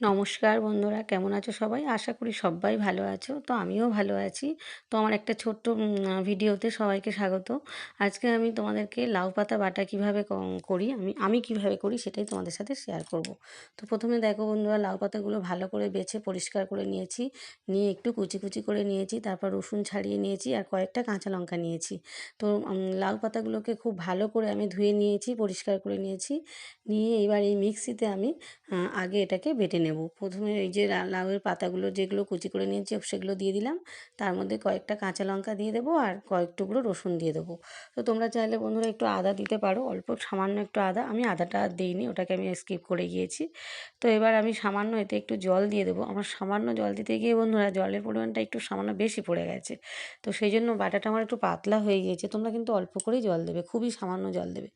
নমস্কার বন্ধুরা, কেমন আছো সবাই? আশা করি সবাই ভালো আছো। তো আমিও ভালো আছি। তো আমার একটা ছোট্ট ভিডিওতে সবাইকে স্বাগত। আজকে আমি তোমাদেরকে লাউ পাতা বাটা কীভাবে করি, আমি আমি কীভাবে করি সেটাই তোমাদের সাথে শেয়ার করব। তো প্রথমে দেখো বন্ধুরা, লাউ পাতাগুলো ভালো করে বেছে পরিষ্কার করে নিয়েছি। নিয়ে একটু কুচি কুচি করে নিয়েছি, তারপর রসুন ছাড়িয়ে নিয়েছি আর কয়েকটা কাঁচা লঙ্কা নিয়েছি। তো লাউ পাতাগুলোকে খুব ভালো করে আমি ধুয়ে নিয়েছি, পরিষ্কার করে নিয়েছি। নিয়ে এবার এই মিক্সিতে আমি আগে এটাকে বেটে নেব। প্রথমে এই যে লাউয়ের পাতাগুলো যেগুলো কুচি করে নিয়েছি সেগুলো দিয়ে দিলাম। তার মধ্যে কয়েকটা কাঁচা লঙ্কা দিয়ে দেবো আর কয়েক টুকরো রসুন দিয়ে দেবো। তো তোমরা চাইলে বন্ধুরা একটু আদা দিতে পারো, অল্প সামান্য একটু আদা। আমি আদাটা দিইনি, ওটাকে আমি স্কিপ করে গিয়েছি। তো এবার আমি সামান্য এতে একটু জল দিয়ে দেবো। আমার সামান্য জল দিতে গিয়ে বন্ধুরা জলের পরিমাণটা একটু সামান্য বেশি পড়ে গেছে। তো সেই জন্য বাটাটা আমার একটু পাতলা হয়ে গিয়েছে। তোমরা কিন্তু অল্প করেই জল দেবে, খুবই সামান্য জল দেবে।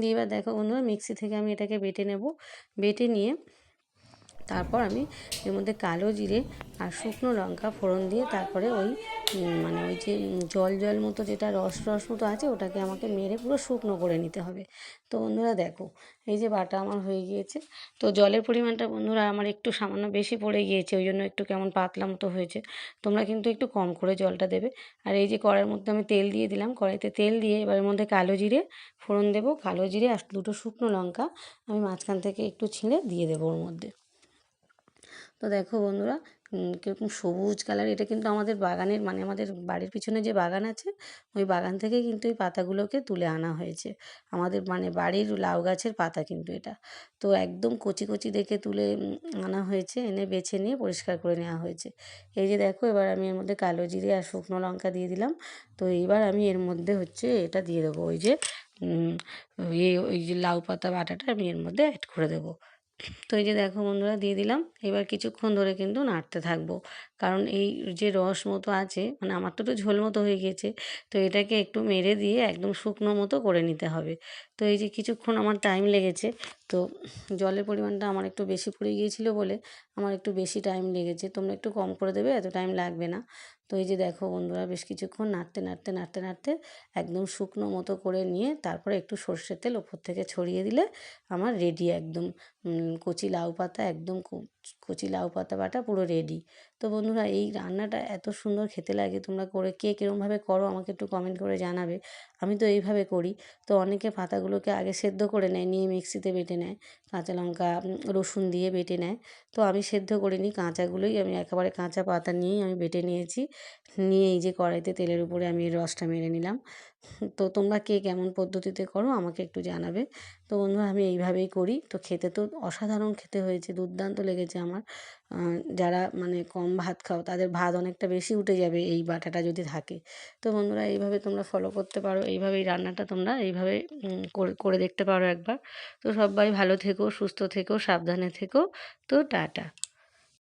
দিয়ে এবার দেখো বন্ধুরা মিক্সি থেকে আমি এটাকে বেটে নেব। বেটে নিয়ে তারপর আমি এর মধ্যে কালো জিরে আর শুকনো লঙ্কা ফোড়ন দিয়ে তারপরে ওই মানে ওই যে জল জল মতো যেটা রস রস মতো আছে, ওটাকে আমাকে মেরে পুরো শুকনো করে নিতে হবে। তো বন্ধুরা দেখো, এই যে বাটা আমার হয়ে গিয়েছে। তো জলের পরিমাণটা বন্ধুরা আমার একটু সামান্য বেশি পড়ে গিয়েছে, ওই জন্য একটু কেমন পাতলা মতো হয়েছে। তোমরা কিন্তু একটু কম করে জলটা দেবে। আর এই যে কড়াইয়ের মধ্যে আমি তেল দিয়ে দিলাম, কড়াইতে তেল দিয়ে এবার এর মধ্যে কালো জিরে ফোড়ন দেবো। কালো জিরে আর দুটো শুকনো লঙ্কা আমি মাঝখান থেকে একটু ছিঁড়ে দিয়ে দেবো ওর মধ্যে। তো দেখো বন্ধুরা কীরকম সবুজ কালার, এটা কিন্তু আমাদের বাগানের মানে আমাদের বাড়ির পিছনে যে বাগান আছে, ওই বাগান থেকে কিন্তু এই পাতাগুলোকে তুলে আনা হয়েছে। আমাদের মানে বাড়ির লাউ গাছের পাতা কিন্তু এটা। তো একদম কচি কচি দেখে তুলে আনা হয়েছে, এনে বেছে নিয়ে পরিষ্কার করে নেওয়া হয়েছে। এই যে দেখো, এবার আমি এর মধ্যে কালো জিরে আর শুকনো লঙ্কা দিয়ে দিলাম। তো এইবার আমি এর মধ্যে হচ্ছে এটা দিয়ে দেবো, ওই যে ওই যে লাউ পাতা বাটাটা আমি এর মধ্যে অ্যাড করে দেবো। তো এই যে দেখো বন্ধুরা দিয়ে দিলাম। এবার কিছুক্ষণ ধরে কিন্তু নাড়তে থাকব। কারণ এই যে রস মতো আছে মানে আমার তো ঝোল মতো হয়ে গিয়েছে তো এটাকে একটু মেরে দিয়ে একদম শুকনো মতো করে নিতে হবে। তো এই যে কিছুক্ষণ আমার টাইম লেগেছে, তো জলের পরিমাণটা আমার একটু বেশি পড়ে গিয়েছিল বলে আমার একটু বেশি টাইম লেগেছে। তোমরা একটু কম করে দেবে, এত টাইম লাগবে না। তো এই যে দেখো বন্ধুরা, বেশ কিছুক্ষণ নাড়তে নাড়তে নাড়তে নাড়তে একদম শুকনো মতো করে নিয়ে তারপরে একটু সর্ষের তেল ওপর থেকে ছড়িয়ে দিলে আমার রেডি একদম কচি লাউ পাতা একদম কচি লাউ পাতা বাটা পুরো রেডি তো বন্ধুরা, এই রান্নাটা এত সুন্দর খেতে লাগে, তোমরা করে কে কীরমভাবে করো আমাকে একটু কমেন্ট করে জানাবে। আমি তো এইভাবে করি। তো অনেকে পাতাগুলোকে আগে সেদ্ধ করে নেয়, নিয়ে মিক্সিতে বেটে নেয়। কাঁচা লঙ্কা রসুন দিয়ে বেটে নেয়। তো আমি সেদ্ধ করিনি, কাঁচাগুলোই আমি একেবারে কাঁচা পাতা নিয়েই আমি বেটে নিয়েছি। নিয়ে এই যে কড়াইতে তেলের উপরে আমি রসটা মেরে নিলাম। তো তোমরা কে কেমন পদ্ধতিতে করো আমাকে একটু জানাবে। তো বন্ধুরা, আমি এইভাবেই করি। তো খেতে তো অসাধারণ খেতে হয়েছে, দুর্দান্ত লেগেছে। আমার। যারা মানে কম ভাত খাও, তাদের ভাত অনেকটা বেশি উঠে যাবে এই বাটাটা যদি থাকে। তো বন্ধুরা, এইভাবে তোমরা ফলো করতে পারো, এইভাবেই রান্নাটা তোমরা এইভাবে করে দেখতে পারো একবার। তো সবাই ভালো থেকো, সুস্থ থেকো, সাবধানে থেকো। তো টাটা।